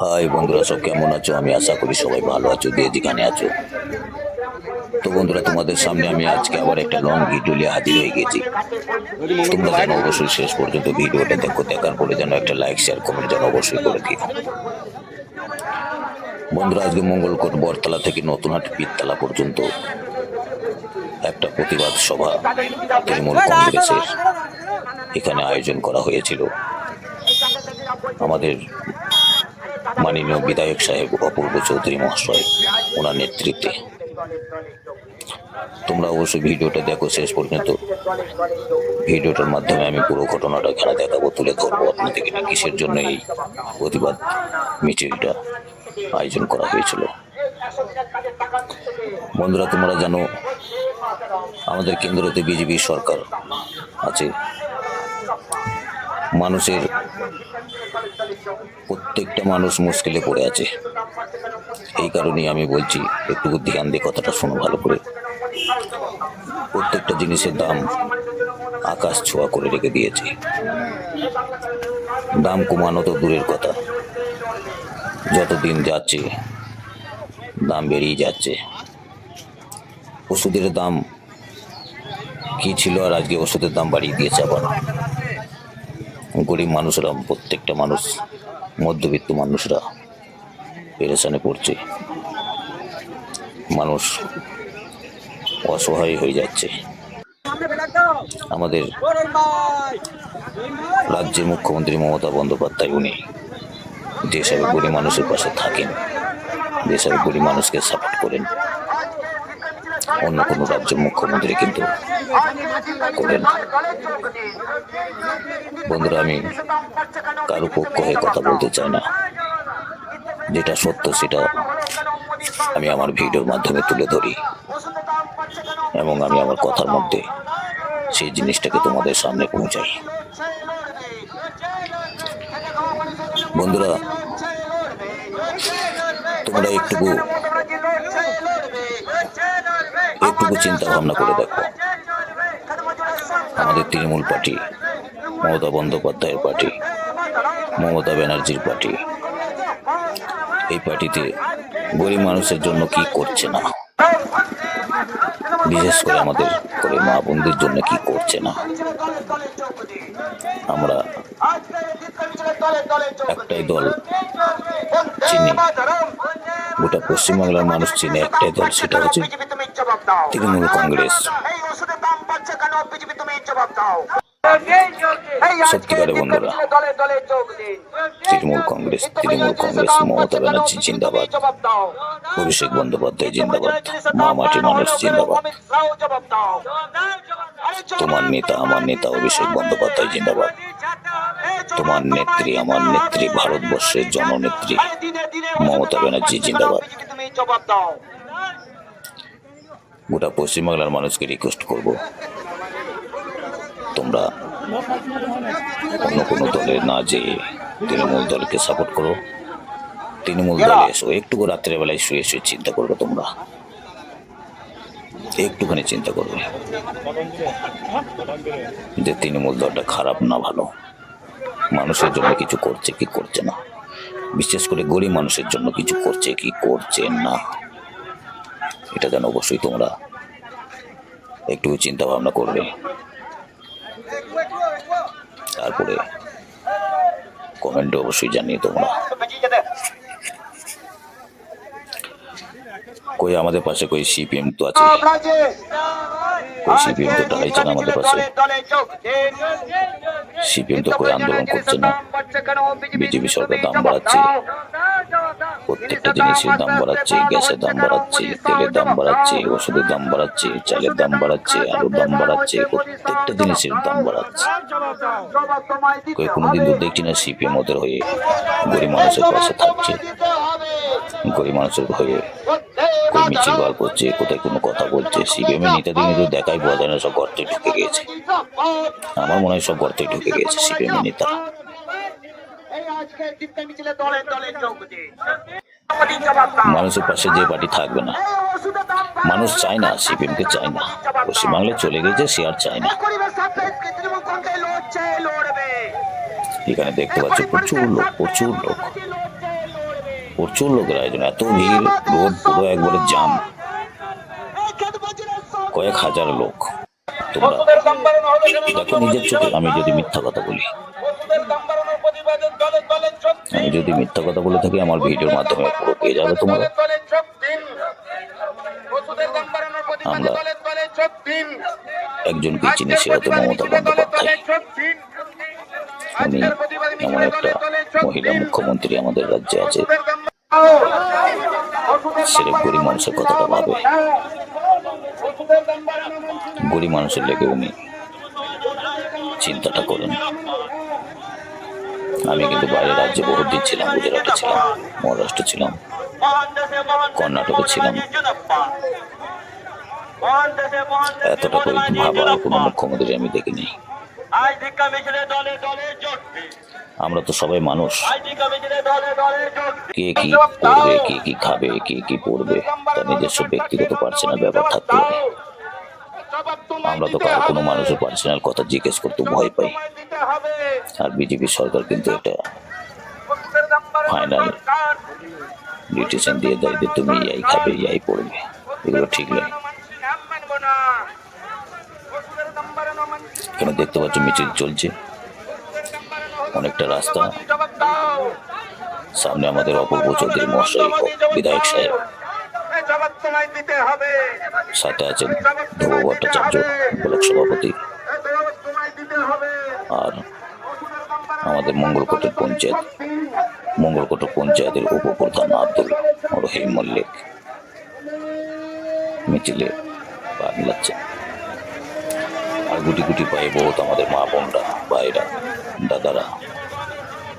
High বন্ধুরা, সব কেমন আছো? আমি আশা করি সবাই ভালো আছো, যে যেখানে আছো। তো বন্ধুরা, তোমাদের সামনে আমি আজকে আবার একটা লং ভিডিও নিয়ে হাজির হয়ে গেছি। তোমরা যেন অবশ্যই শেষ পর্যন্ত ভিডিওটা দেখো, দেখার পরে যেন একটা লাইক শেয়ার কমেন্ট যেন অবশ্যই করে দিও। বন্ধুরা, আজকে মঙ্গলকোট বরতলা থেকে নতুন নতুনহাট পীরতলা পর্যন্ত একটা প্রতিবাদ সভা তৃণমূল কংগ্রেসের এখানে আয়োজন করা হয়েছিল। আমাদের মাননীয় বিধায়ক সাহেব অপূর্ব চৌধুরী মহাশয় ওনার নেতৃত্বে। তোমরা অবশ্যই ভিডিওটা দেখো শেষ পর্যন্ত। ভিডিওটার মাধ্যমে আমি পুরো ঘটনাটা এখানে দেখাবো, তুলে ধরবো আপনাদেরকে কিসের জন্য এই প্রতিবাদ মিছিলটা আয়োজন করা হয়েছিল। বন্ধুরা, তোমরা জানো, আমাদের কেন্দ্রতে বিজেপি সরকার আছে। মানুষের প্রত্যেকটা মানুষ মুশকিলে পড়ে আছে। এই কারণেই আমি বলছি, একটু ধ্যান দিয়ে কথাটা শোনো ভালো করে। প্রত্যেকটা জিনিসের দাম আকাশ ছোঁয়া করে রেখে দিয়েছে। দাম কমানো তো দূরের কথা। যত দিন যাচ্ছে, দাম বেরিয়ে যাচ্ছে। ওষুধের দাম কি ছিল আর আজকে ওষুধের দাম বাড়িয়ে দিয়েছে আবার গরিব মানুষরা, প্রত্যেকটা মানুষ, মধ্যবিত্ত মানুষরা পেরেশানে পড়ছে মানুষ অসহায় হয়ে যাচ্ছে। আমাদের রাজ্যের মুখ্যমন্ত্রী মমতা বন্দ্যোপাধ্যায়, উনি যেসব গরিব মানুষের পাশে থাকেন, যেসব গরিব মানুষকে সাপোর্ট করেন অন্য কোনো রাজ্যের মুখ্যমন্ত্রী কিন্তু বন্ধুরা, আমি কারও পক্ষ হয়ে কথা বলতে চাই না। যেটা সত্য, সেটা আমি আমার ভিডিওর মাধ্যমে তুলে ধরি। এবং আমি আমার কথার মধ্যে সেই জিনিসটাকে তোমাদের সামনে পৌঁছাই। বন্ধুরা, তোমরা একটুকু একটুকু চিন্তা ভাবনা করে দেখো। আমাদের তৃণমূল পার্টি, মমতা বন্দ্যোপাধ্যায়ের পার্টি, মমতা ব্যানার্জির পার্টি। এই পার্টিতে গরিব মানুষের জন্য কি করছে না? বিশেষ করে আমাদের করে মা বোনদের জন্য কি করছে না? আমরা একটাই দল চিনি। গোটা পশ্চিমবাংলার মানুষ চিনে একটাই দল, সেটা হচ্ছে তৃণমূল কংগ্রেস। সত্যিকারে বন্ধুরা তৃণমূল কংগ্রেস তৃণমূল কংগ্রেস মমতা ব্যানার্জি জিন্দাবাদ। অভিষেক বন্দ্যোপাধ্যায় জিন্দাবাদ। মা মাটি মানুষ জিন্দাবাদ। তোমার নেতা আমার নেতা অভিষেক বন্দ্যোপাধ্যায় জিন্দাবাদ। তোমার নেত্রী আমার নেত্রী ভারতবর্ষের জননেত্রী মমতা ব্যানার্জি জিন্দাবাদ। গোটা পশ্চিমবাংলার মানুষকে রিকোয়েস্ট করব। তোমরা অন্য কোনো দলে না যেয়ে তৃণমূল দলকে সাপোর্ট করো। তৃণমূল দলে এসো একটু রাত্রেবেলায় শুয়ে শুয়ে চিন্তা করবে তোমরা। একটুখানি চিন্তা করবে যে তৃণমূল দলটা খারাপ না ভালো। মানুষের জন্য কিছু করছে কি করছে না? বিশেষ করে গরিব মানুষের জন্য কিছু করছে কি করছে না? এটা যেন অবশ্যই তোমরা একটু চিন্তা ভাবনা করবে। তারপরে কমেন্টে অবশ্যই জানিয়ে তোমরা কই আমাদের পাশে কই সিপিএম তো আছে? কই সিপিএম তো দাঁড়াইছে না আমাদের পাশে? সিপিএম তো কই আন্দোলন করছে না? বিজেপি সরকার দাম বাড়াচ্ছে। প্রত্যেকটা জিনিসের দাম বাড়াচ্ছে, গ্যাসের দাম বাড়াচ্ছে, তেলের দাম বাড়াচ্ছে, ওষুধের দাম বাড়াচ্ছে, চালের দাম বাড়াচ্ছে, আলুর দাম বাড়াচ্ছে, প্রত্যেকটা জিনিসের দাম বাড়াচ্ছে। কোনোদিন তো দেখছি না সিপিএম ওদের হয়ে গরিব মানুষের পাশে থাকছে। গরিব মানুষের হয়ে কই মিছিল বার করছে, কোথায় কোনো কথা বলছে, সিপিএম এর নেতাদের কিন্তু দেখাই বোঝা যায় না সব গর্তে ঢুকে গিয়েছে। আমার মনে হয় সব গর্তে ঢুকে গিয়েছে সিপিএম এর নেতারা মানুষের পাশে যে পার্টি থাকবে না মানুষ চায় না সিপিএম কে চায় না। পশ্চিমবাংলায় চলে গেছে সে আর চায় না। এখানে দেখতে পাচ্ছ প্রচুর লোক প্রচুর লোক। প্রচুর লোকের আয়োজন এত ভিড় রোড পুরো একবারে জাম। কয়েক হাজার লোক। তোমরা দেখো নিজের চোখে আমি যদি মিথ্যা কথা বলি। আমি যদি মিথ্যা কথা বলে থাকি, আমার ভিডিওর মাধ্যমে পুরো পেয়ে যাবে তোমরা। আমরা একজনকে চিনি, সে হয়তো মমতা বন্দ্যোপাধ্যায়। এমন একটা মহিলা মুখ্যমন্ত্রী আমাদের রাজ্যে আছে গরিব মানুষের কথাটা ভাবে। গরিব মানুষের লেগে উনি চিন্তাটা করেন। আমি কিন্তু বাইরের রাজ্যে বহুত দিন ছিলাম গুজরাটে ছিলাম, মহারাষ্ট্র ছিলাম, কর্ণাটকে ছিলাম। এতটা করে ভাবা কোনো মুখ্যমন্ত্রী আমি দেখিনি। আমরা তো সবাই মানুষ। কে কি করবে, কে কি খাবে, কে কি পড়বে, তার নিজস্ব ব্যক্তিগত পার্সোনাল ব্যাপার থাকতে পারে। আমরা তো কারও কোনো মানুষের পার্সোনাল কথা জিজ্ঞেস করতে ভয় পাই। আর বিজেপি সরকার কিন্তু এটা ফাইনাল ডিসিশন দিয়ে দেয় যে তুমি ইয়াই খাবে ইয়াই পড়বে এগুলো ঠিক নয়। এখানে দেখতে পাচ্ছ মিছিল চলছে। অনেকটা রাস্তা। সামনে আমাদের অপূর্ব চৌধুরী মহাশয় বিধায়ক সাহেব। দিতে হবে। সাথে আছেন ধ্রুব ভট্টাচার্য ব্লক সভাপতি। আর আমাদের মঙ্গলকোটের পঞ্চায়েত মঙ্গলকোটের পঞ্চায়েতের উপপ্রধান আব্দুল রহিম মল্লিক। মিছিলে পা মিলাচ্ছে আর গুটি গুটি পায়ে বহুত আমাদের মা বোনরা ভাইরা দাদারা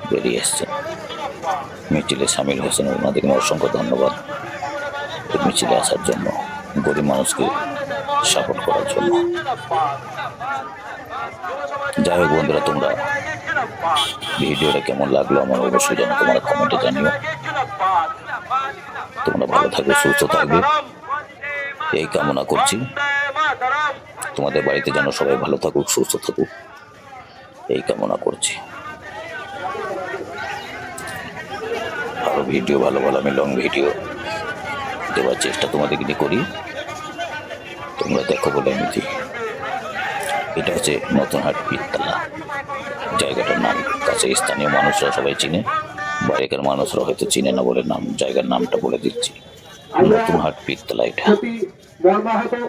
বেরিয়ে এসছেন। মিছিলে সামিল হয়েছেন। ওনাদেরকে অসংখ্য ধন্যবাদ। মিছিলে আসার জন্য গরিব মানুষকে সাপোর্ট করার জন্য। যাই হোক বন্ধুরা, তোমরা ভিডিওটা কেমন লাগল আমার অবশ্যই জানো তোমরা কমেন্টে জানিও। তোমরা ভালো থাকবে সুস্থ থাকবে। এই কামনা করছি। তোমাদের বাড়িতে যেন সবাই ভালো থাকুক, সুস্থ থাকুক। এই কামনা করছি। আরও ভিডিও, ভালো ভালো, আমি লং ভিডিও দেওয়ার চেষ্টা তোমাদেরকে নিয়ে করি। তোমরা দেখো বলে আমি দিই। এটা হচ্ছে নতুন হাট পিততলা জায়গাটার নাম কাছে স্থানীয় মানুষরা সবাই চিনে। বাইরেকার মানুষরা হয়তো চিনে না বলে নাম, জায়গার নামটা বলে দিচ্ছি। নতুন হাট পিততলা এটা।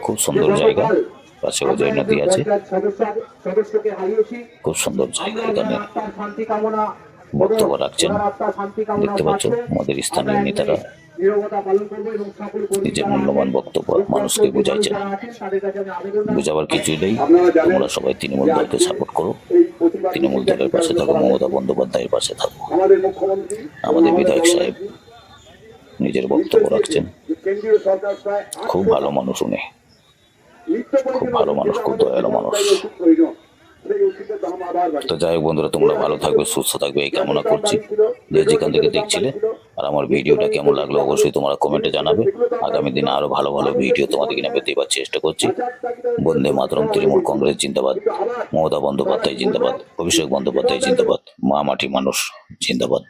খুব সুন্দর জায়গা। পাশে অজয় নদী আছে। খুব সুন্দর জায়গা এখানে। বক্তব্য রাখছেন। দেখতে পাচ্ছ, আমাদের স্থানীয় নেতারা। নিজের মূল্যবান বক্তব্য মানুষকে বুঝাইছেন বুঝাবার কিছুই নেই। তোমরা সবাই তৃণমূল দলকে সাপোর্ট করো। তৃণমূল দলের পাশে থাকো মমতা বন্দ্যোপাধ্যায়ের পাশে থাকো। আমাদের বিধায়ক সাহেব নিজের বক্তব্য রাখছেন। খুব ভালো মানুষ উনি। খুব ভালো মানুষ, খুব দয়ালু মানুষ। তো যাই হোক বন্ধুরা তোমরা ভালো থাকবে সুস্থ থাকবে এই কামনা করছি। যে যেখান থেকে দেখছিলে আর আমার ভিডিওটা কেমন লাগল অবশ্যই তোমরা কমেন্টে জানাবে। আগামী দিনে আরও ভালো ভালো ভিডিও তোমাদেরকে পেতে দেওয়ার চেষ্টা করছি। বন্দে মাতরম, তৃণমূল কংগ্রেস জিন্দাবাদ। মমতা বন্দ্যোপাধ্যায় জিন্দাবাদ, অভিষেক বন্দ্যোপাধ্যায় জিন্দাবাদ, মা মাটি মানুষ জিন্দাবাদ।